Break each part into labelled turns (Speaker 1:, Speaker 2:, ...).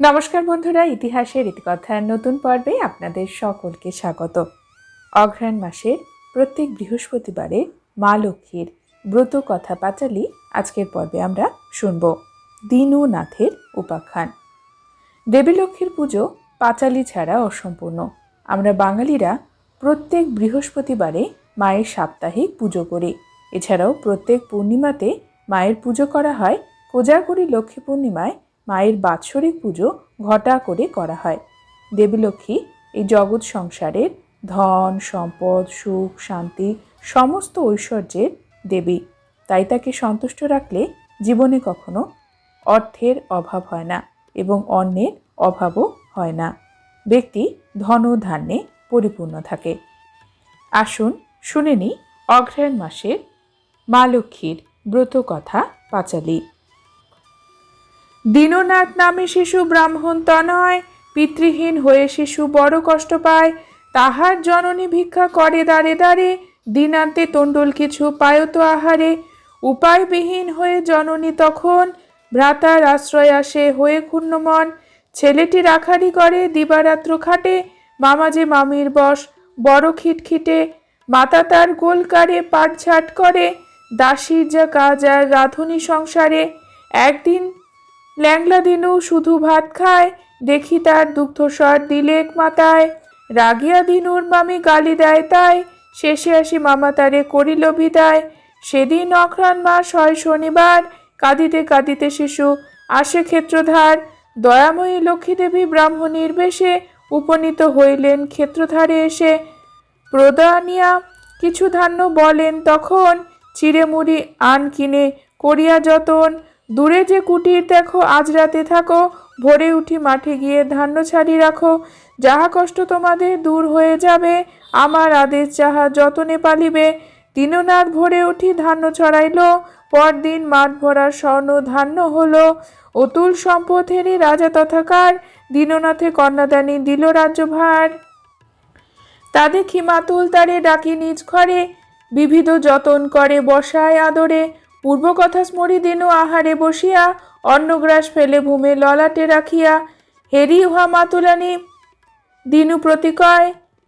Speaker 1: নমস্কার বন্ধুরা, ইতিহাসের ইতিকথার নতুন পর্বে আপনাদের সকলকে স্বাগত। অঘ্রাণ মাসের প্রত্যেক বৃহস্পতিবারে মা লক্ষ্মীর ব্রত কথা পাঁচালি আজকের পর্বে আমরা শুনব। দিনু নাথের উপাখ্যান। দেবী লক্ষ্মীর পুজো পাঁচালি ছাড়া অসম্পূর্ণ। আমরা বাঙালিরা প্রত্যেক বৃহস্পতিবারে মায়ের সাপ্তাহিক পুজো করি। এছাড়াও প্রত্যেক পূর্ণিমাতে মায়ের পুজো করা হয় কোজাগরী লক্ষ্মী পূর্ণিমায় মায়ের বাৎসরিক পুজো ঘটা করে করা হয়। দেবীলক্ষ্মী এই জগৎ সংসারের ধন, সম্পদ, সুখ, শান্তি সমস্ত ঐশ্বর্যের দেবী। তাই তাকে সন্তুষ্ট রাখলে জীবনে কখনো অর্থের অভাব হয় না এবং অন্যের অভাবও হয় না। ব্যক্তি ধন ধান্যে পরিপূর্ণ থাকে। আসুন শুনে নিই অঘ্রায়ণ মাসের মা লক্ষ্মীর ব্রত কথা পাঁচালী। দীননাথ নামে শিশু ব্রাহ্মণ তনয়, পিতৃহীন হয়ে শিশু বড় কষ্ট পায়। তাহার জননী ভিক্ষা করে দাঁড়ে দাঁড়ে দিনান্তে তণ্ডুল কিছু পায়ত আহারে। উপায়বিহীন হয়ে জননী তখন, ভ্রাতার আশ্রয় আসে হয়ে ক্ষুণ্ণমন। ছেলেটি রাখারি করে দিবারাত্র খাটে, মামা যে মামির বস বড় খিটখিটে। মাতা তার গোলকারে পাটঝাট করে, দাসীর যা কাজ আর রাধুনী সংসারে। একদিন ল্যাংলা দিনু শুধু ভাত খায়, দেখি তার দুগ্ধস্বর দিলেক মাতায় রাগিয়া দিনুর মামি গালি দেয় তাই, শেষে আসি মামা তারে করিল বিদায়। সেদিন অঘ্রাণ মাস হয় শনিবার, কাঁদিতে কাঁদিতে শিশু আসে ক্ষেত্রধার। দয়াময়ী লক্ষ্মীদেবী ব্রাহ্মণীর বেশে উপনীত হইলেন ক্ষেত্রধারে এসে। প্রদানিয়া কিছু ধান্য বলেন, তখন চিড়েমুড়ি আন কিনে করিয়া যতন। দূরে যে কুটির দেখো, আজ রাতে থাকো, ভোরে উঠি মাঠে গিয়ে ধান্য ছাড়ি রাখো। যাহা কষ্ট তোমাদের দূর হয়ে যাবে, আমার আদেশ যাহা যতনে পালিবে। দিননাথ ভোরে উঠি ধান্য ছড়াইল, পরদিন মাঠ ভরা স্বর্ণ ধান্য হলো। অতুল সম্পথেরই রাজা তথাকার, দীননাথে কন্যাদানী দিল রাজ্যভার। তা দেখি মাতুল তারে ডাকি নিজ ঘরে, বিবিধ যতন করে বসায় আদরে। পূর্ব কথা স্মরি দিনু আহারে বসিয়া অন্নগ্রাস ফেলে ভূমে ললাটে রাখিয়া, হেরি উহা মাতুলানি, দিনু প্রতিকয়,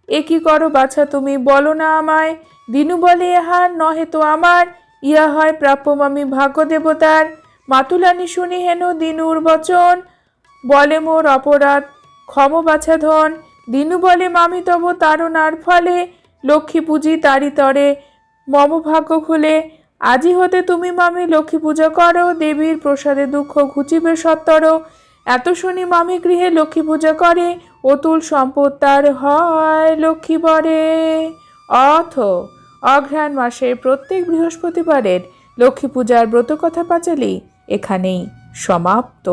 Speaker 1: এ কি করো বাছা তুমি? বলো না আমায়। দিনু বলে ইহার নহে তো আমার, ইহা হয় প্রাপ্য মামি ভাগ্য দেবতার মাতুলানি শুনি হেন দিনুর বচন, বলে মোর অপরাধ। ক্ষম বাছা ধন। দিনু বলে, মামি তব তারণার ফলে, লক্ষ্মী পুজি তারি তরে। মম ভাগ্য খুলে আজি হতে তুমি মামি লক্ষ্মী পূজা করো, দেবীর প্রসাদে দুঃখ ঘুচিবে সত্তর। এত শুনি মামি গৃহে লক্ষ্মী পূজা করে, অতুল সম্পদ তার হয় লক্ষ্মী বরে। অথ, অঘ্রাণ মাসের প্রত্যেক বৃহস্পতিবারের লক্ষ্মী পূজার ব্রত কথা পাঁচালি এখানেই সমাপ্ত।